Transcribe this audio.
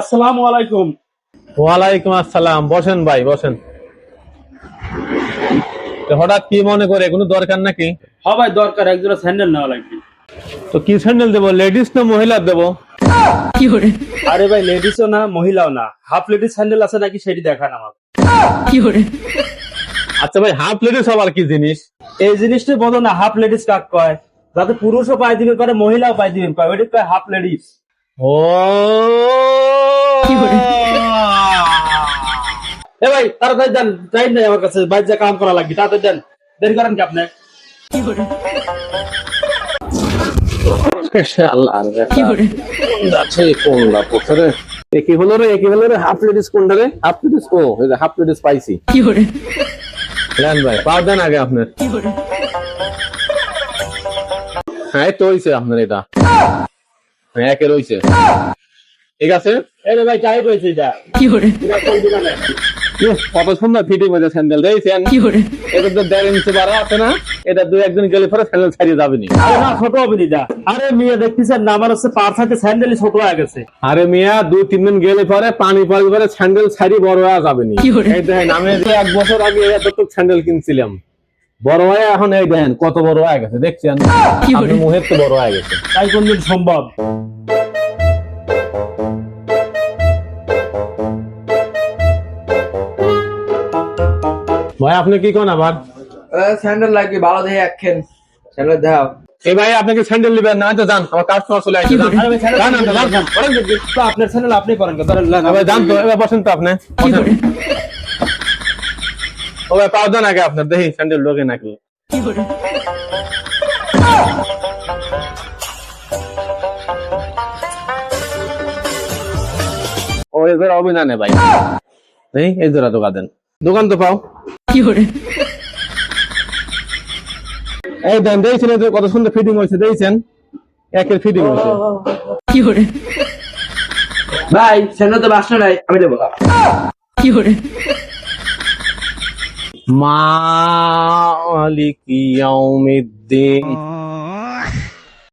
আসসালামু আলাইকুম। ওয়ালাইকুম আসসালাম। বসেন ভাই বসেন। হঠাৎ কি মনে করে কোনো দরকার নাকি? হ্যাঁ ভাই দরকার। একজোড়া স্যান্ডেল নেওয়া লাগবে। তো কি স্যান্ডেল দেবো লেডিস না মহিলা দেবো? আরে ভাই লেডিসও না মহিলাও না। হাফ লেডিস স্যান্ডেল আছে নাকি সেটি দেখান আমার আচ্ছা ভাই হাফ লেডিস আবার কি জিনিস? এই জিনিসটা বলো না হাফ লেডিস কাক কয়? যাতে পুরুষও পাই দিবে করে মহিলাও পাই দিবে কয়? ওইটা কয় হাফ লেডিস। ও এ ভাই তাড়াতাড়ি দেন টাইম নেই আমার কাছে বাইরে যা কাম করা লাগবে তাড়াতাড়ি দেন। দেরি করেন কি আপনি? যাচ্ছে কোনটা পোছরে একই হলো রে একই হলো রে হাফ লেডিস কোনটা রে? হাফ লেডিস ও হাফ লেডিস পাইছি ভাই দেন আগে আপনার। হ্যাঁ এই তো হইছে আপনার এটা। হ্যাঁ একে রইছে। ঠিক আছে? এই ভাই এটা ইস, কত সুন্দর ফিটিং হয়েছে স্যান্ডেল দিয়েছেন এটা তো দেড় ইঞ্চি বাড়া আছে না এটা দুই একদিন গেলে পরে স্যান্ডেল ছাড়িয়ে যাবে নি আরে না ছোট হবে এটা আরে মেয়ে দেখতেছেন না আমার হচ্ছে পার থাকে স্যান্ডেলই ছোট হয়ে গেছে। আরে মিয়া দুই তিন দিন গেলে পরে পানি পড়লে পরে স্যান্ডেল ছাড়ি বড় হয়ে যাবে নি এই দেখেন আমি যে এক বছর আগে এতটুক স্যান্ডেল কিনছিলাম। বড় হয়ে এখন এই দেখেন কত বড় হয়ে গেছে দেখছেন? আপনি মুহের তো বড় হয়ে গেছে। তাই কোনদিন সম্ভব? ভাই আপনি কি কোন আবার? স্যান্ডেল লাগবে ভালো দেখে একখান স্যান্ডেল দাও এই ভাই আপনি কি স্যান্ডেল নেবেন? না তো যান আমার কাস্টমার চলে আসছে যান। ভাই, আপনার স্যান্ডেল আপনি করেন এবার যান তো এবার বসেন তো আপনি। ও ভাই পাও দেন আগে আপনার? দেখি স্যান্ডেল ঢোকে নাকি। ও এবার অভিনা নে ভাই। এই এই জোড়া দোকান দেন। দোকান তো পাও। এই দেন দেখছেন কত সুন্দর ফিটিং হয়েছে দেখছেন? একের ফিটিং হয়েছে। ভাই সেনা তো বাসনা নাই আমি দেবো। মালিক ইয়াউমিদ্দিন।